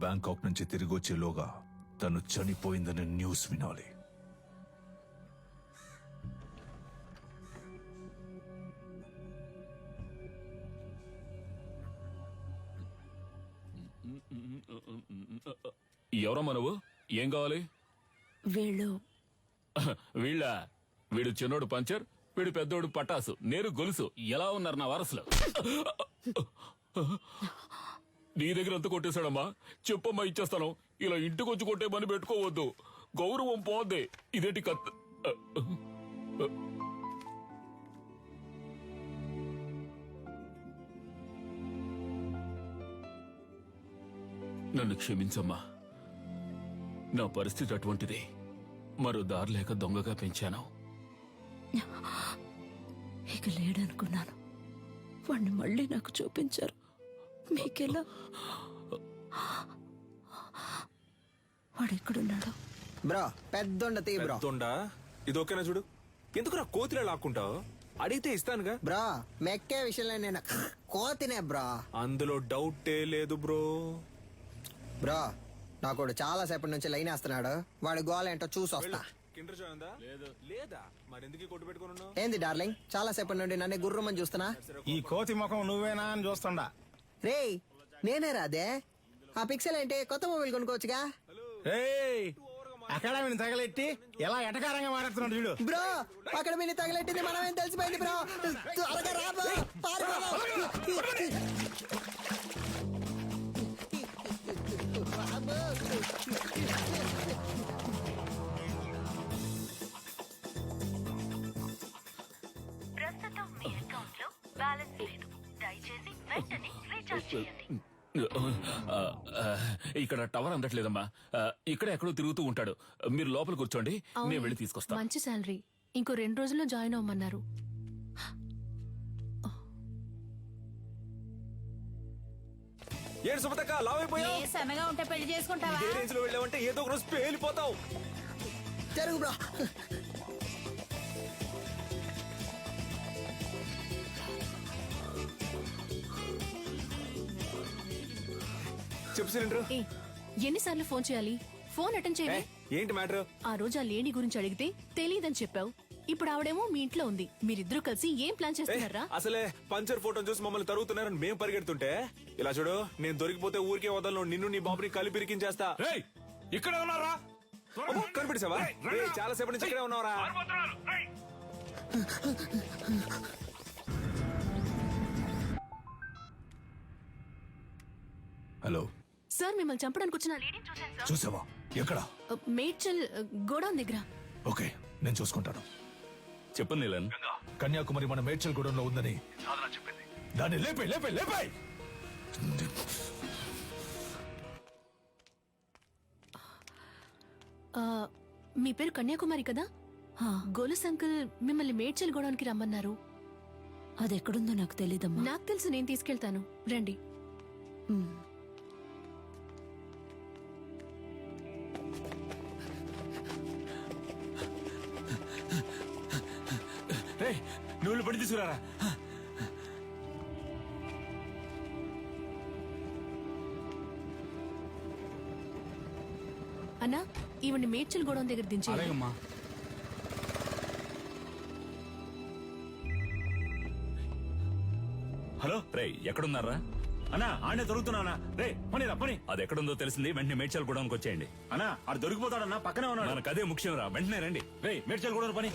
Bangkok నుంచి తిరిగి వచ్చేలోగా తను చనిపోయిందనే న్యూస్ వినాలి. ఎవరమ్మా నువ్వు? ఏం కావాలి? వీళ్ళు. వీళ్ళ? వీడు చిన్నోడు పంచర్ వీడు పెద్దోడు పటాసు. నేను గొలుసు. ఎలా ఉన్నారు నా వారసులు? నీ దగ్గర ఎంత కొట్టేశాడమ్మా. చెప్పమ్మా ఇచ్చేస్తాను. ఇలా ఇంటికి వచ్చి కొట్టే పని పెట్టుకోవద్దు. గౌరవం పోద్ది. ఇదేంటి కత్ నన్ను క్షమించమ్మా. నా పరిస్థితి అటువంటిది. మరో దారి లేక దొంగగా పెంచాను. ఇక లేడనుకున్నాను. వాణ్ణి మళ్ళీ నాకు చూపించారు. మీకెలా? వాడెక్కడున్నాడో? బ్రో పెద్దొండ తీ బ్రో. పెద్దండా? ఇది ఓకేనా చూడు? ఎందుకురా కోతిలో లాక్కుంటావు? అడిగితే ఇస్తానుగా. బ్రో మెక్కే విషయంలో నేను కోతినే బ్రో. అందులో డౌటే లేదు బ్రో. బ్రో నాకు చాలా సేపటి నుంచి లైన్ వేస్తున్నాడు. వాడి గోల ఏంటో చూసి వస్తా. కిండర్ జాయ్ ఉందా? లేదు. లేదా? మరి ఎందుకు కొట్టు ఏంది డార్లింగ్? చాలా సేపటి నుండి నన్ను గుర్రమని చూస్తున్నా? ఈ కోతి ముఖం నువ్వేనా అని చూస్తుండా. రేయ్ నేనే రాదే? ఆ పిక్సెల్ ఏంటి కొత్త మొబైల్ కొనుక్కోవచ్చుగా? ఏయ్ అకాడమీని తగలెట్టి ఎలా ఎటకారంగా మాట్లాడుతున్నాడు చూడు. బ్రో అక్కడ మీరు తగలెట్టింది మనమేం తెలిసిపోయింది బ్రో? త్వరగా రా బ్రో. పారిపో. చేయండి. ఇక్కడ టవర్ అందట్లేదమ్మా. ఇక్కడ ఎక్కడో తిరుగుతూ ఉంటాడు. మీరు లోపల కూర్చోండి. నేను వెళ్ళి తీసుకొస్తాను మంచి శాలరీ. ఇంకో రెండు రోజుల్లో జాయిన్ అవ్వమన్నారు. ఏడు సుమతక్క లావ్ అయిపోయావు? సన్నగా ఉంటే పెళ్ళి చేసుకుంటావా? ఇదే రేంజ్లో వెళ్ళావంటే ఏదో ఒక రోజు పేలిపోతావు. జరుగు బ్రో. చెప్పు సిలిండర్. ఏ ఎన్నిసార్లు ఫోన్ చేయాలి? ఫోన్ అటెండ్ చేయాలి ఏంటి మ్యాటర్? ఆ రోజు ఆ లేడీ గురించి అడిగితే తెలియదని చెప్పావు. ఇప్పుడు ఆవిడేమో మీ ఇంట్లో ఉంది. మీరిద్దరూ కలిసి ఏం ప్లాన్ చేస్తున్నారా? అసలే పంచర్ ఫోటో చూసి మమ్మల్ని తరుగుతున్నారని మేము పరిగెడుతుంటే ఇలా చూడు నేను దొరికిపోతే ఊరికే వదలను నిన్ను నీ బాబుని కలిపి ఇరికించేస్తా. ఇక్కడ ఉన్నారా? ఏయ్, చాలా సేపటి నుంచి ఇక్కడే ఉన్నావరా. హలో. సార్ మిమ్మల్ని చంపడానికి వచ్చిన లేడీ చూసావా? ఎక్కడ? మేడ్చల్ గోడౌన్ దగ్గర. ఓకే నేను చూసుకుంటాను. చెప్పు నీలన్. కన్యాకుమారి మన మేడ్చల్ గూడెంలో ఉందని. దాన్ని లేపే లేపే లేపే! ఆ, మీ పేరు కన్యాకుమారి కదా? గోలస్ అంకుల్ మిమ్మల్ని మేడ్చల్ గోడౌన్కి రమ్మన్నారు. అది ఎక్కడుందో నాకు తెలీదమ్మా. నాకు తెలుసు నేను తీసుకెళ్తాను. రండి. ఉమ్. నువ్వు పడి తీసుకురారా? అన్నా ఈవిడ్ని మేడ్చల్ గోడౌన్ దగ్గర దించే హలో? రే ఎక్కడున్నారా? అన్నా ఆడే దొరుకుతున్నానా రే పని రా పని. అది ఎక్కడుందో తెలిసింది వెంటనే మేడ్చల్ గూడెంకి వచ్చేయండి. అన్నా ఆడు దొరికిపోతాడన్నా పక్కనే ఉన్నాడు. మనకు అదే ముఖ్యం రా వెంటనే రండి. రే మేడ్చల్ కూడా పని.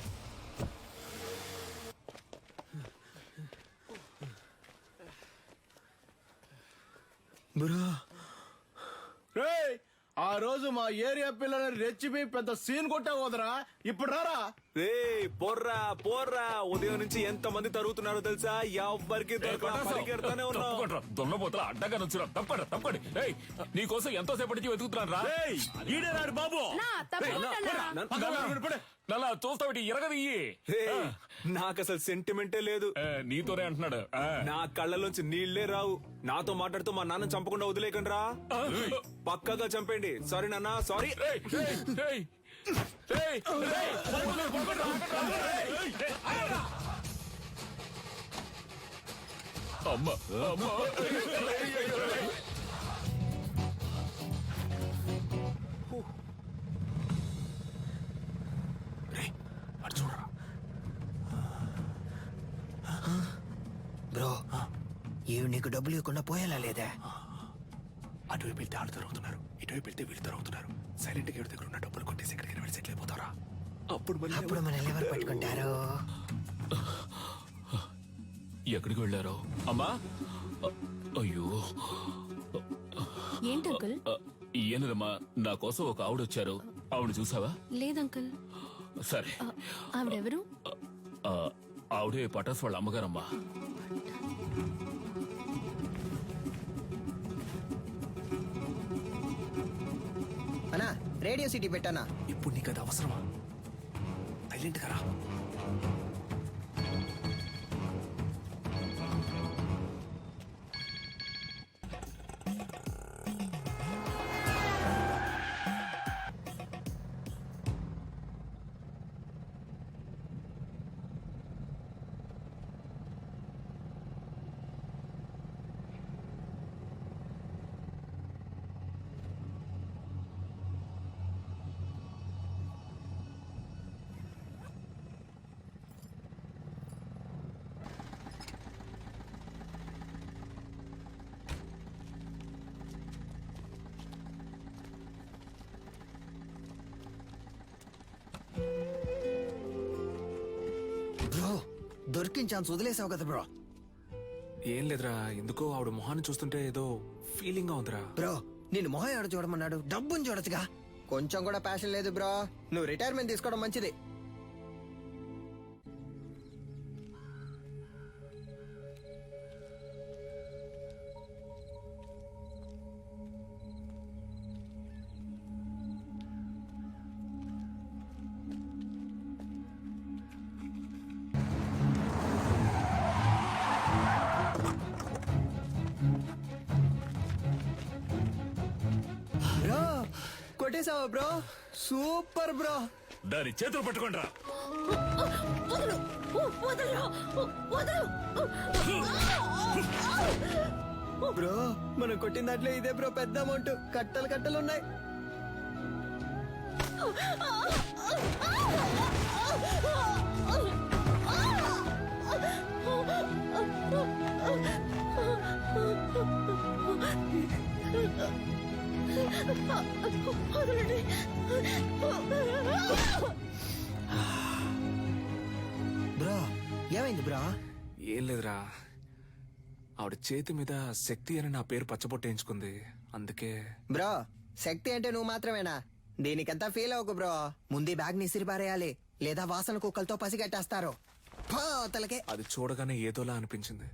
బ్రో. రే ఆ రోజు మా ఏరియా పిల్లలని రెచ్చిపోయి పెద్ద సీన్ కొట్టావు వదరా? ఇప్పుడు రారా? రే పోర్రా పోర్రా. ఉదయం నుంచి ఎంత మంది తరుగుతున్నారో తెలుసా? ఎవ్వరికి పరిగెడతానే ఉన్నావు. దొన్నపోతల అడ్డగా నుంచురా తప్పండి తప్పండి. ఏయ్ నీ కోసం ఎంతో సేపటి నుంచి వెతుకుతున్నాను రా. రేయ్, ఈడే రాడు బాబు. నల్లా చూస్తావిటి ఇరగదియ్యి రే, నాకు అసలు సెంటిమెంటే లేదు. నీతోనే అంటున్నాడు. నా కళ్ళలోంచి నీళ్ళే రావు. నాతో మాట్లాడుతూ మా నాన్న చంపకుండా వదిలేకండి రా పక్కగా చంపండి సారీ నాన్న సారీ ఏయ్, ఏయ్, ఈవిడ నీకు డబ్బులు ఇవ్వకుండా పోయేలా లేదే? అటువైపు వెళ్తే ఆడు దొరుకుతున్నారు. ఇటువైపు వెళ్తే వీళ్ళు దొరుకుతున్నారు. సైలెంట్గా ఎవరి దగ్గర ఉన్న డబ్బులు కొట్టేసి ఎక్కడికైనా వెళ్ళి సెటిల్ అయిపోతారా? అప్పుడు మళ్ళీ అప్పుడు మనల్ని ఎవరు పట్టుకుంటారు? ఎక్కడికి వెళ్ళారో? అమ్మా! అయ్యో! ఏంటి అంకుల్? ఈయనదమ్మా నా కోసం ఒక ఆవిడ వచ్చారు. ఆవిడ చూసావా? లేదంకుల్ సరే. ఆ, ఆవిడెవరు? ఆ, ఆవిడే పటాస్ వాళ్ళ అమ్మగారమ్మా. రేడియో సిటీ పెట్టానా? ఇప్పుడు నీకు అది అవసరమా? సైలెంట్గా రా. దొరికిన ఛాన్స్ వదిలేసావు కదా బ్రో ఏం లేదురా ఎందుకో ఆవిడ మొహాన్ని చూస్తుంటే ఏదో ఫీలింగ్గా ఉందిరా. బ్రో నేను మొహం ఆడ చూడమన్నాడు? డబ్బుని చూడొచ్చుగా. కొంచెం కూడా ప్యాషన్ లేదు బ్రో నువ్వు రిటైర్మెంట్ తీసుకోవడం మంచిది. కొట్టేసావా బ్రో సూపర్ బ్రో దాని చేతులు వదలు వదలు వదలు బ్రో మనం కొట్టిన దాంట్లో ఇదే బ్రో పెద్ద అమౌంట్ కట్టలు కట్టలు ఉన్నాయి బ్రో ఏమైంది బ్రో? ఏం లేదురా. ఆవిడ చేతి మీద శక్తి అని నా పేరు పచ్చబొట్టేయించుకుంది అందుకే బ్రో శక్తి అంటే నువ్వు మాత్రమేనా? దీనికంతా ఫీల్ అవ్వకు బ్రో. ముందు బ్యాగ్ని ఇసిరిపారేయాలి లేదా వాసన కుక్కలతో పసిగట్టేస్తారు. అది చూడగానే ఏదోలా అనిపించింది.